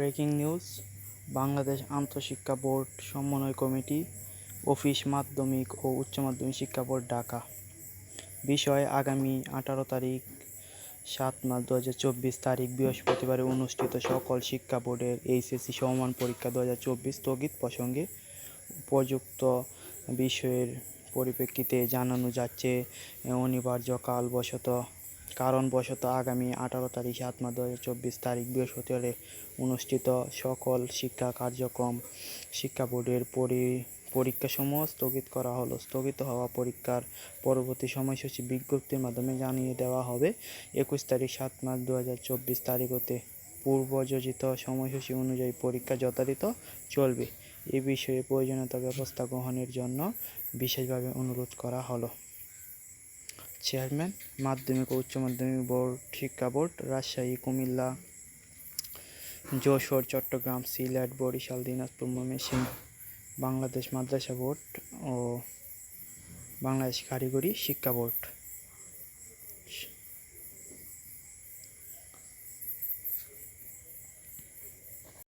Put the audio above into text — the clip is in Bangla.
ব্রেকিং নিউজ, বাংলাদেশ আন্তঃশিক্ষা বোর্ড সমন্বয় কমিটি, অফিস মাধ্যমিক ও উচ্চ মাধ্যমিক শিক্ষা বোর্ড, ঢাকা। বিষয় আগামী আঠারো তারিখ, সাত মার্চ দু হাজার চব্বিশ তারিখ বৃহস্পতিবারে অনুষ্ঠিত সকল শিক্ষা বোর্ডের এইচএসসি সমমান পরীক্ষা দু হাজার চব্বিশ স্থগিত প্রসঙ্গে উপযুক্ত বিষয়ের পরিপ্রেক্ষিতে জানানো যাচ্ছে, অনিবার্য কালবশত কারণবশত আগামী আঠারো তারিখ সাত মার্চ দু হাজার চব্বিশ তারিখ বৃহস্পতিবারে অনুষ্ঠিত সকল শিক্ষা কার্যক্রম শিক্ষা বোর্ডের পরি, পরীক্ষাসমূহ স্থগিত করা হলো। স্থগিত হওয়া পরীক্ষার পরবর্তী সময়সূচি বিজ্ঞপ্তির মাধ্যমে জানিয়ে দেওয়া হবে। একুশ তারিখ সাত মার্চ দু হাজার চব্বিশ তারিখতে পূর্বযোজিত সময়সূচি অনুযায়ী পরীক্ষা যথারীত চলবে। এ বিষয়ে প্রয়োজনীয়তা ব্যবস্থা গ্রহণের জন্য বিশেষভাবে অনুরোধ করা হলো। চেয়ারম্যান, মাধ্যমিক ও উচ্চ মাধ্যমিক বোর্ড, শিক্ষা বোর্ড, রাজশাহী, কুমিল্লা, যশোর, চট্টগ্রাম, সিলেট, বরিশাল, দিনাজপুর, ময়মনসিংহ, বাংলাদেশ মাদ্রাসা বোর্ড ও বাংলাদেশ কারিগরি শিক্ষা বোর্ড।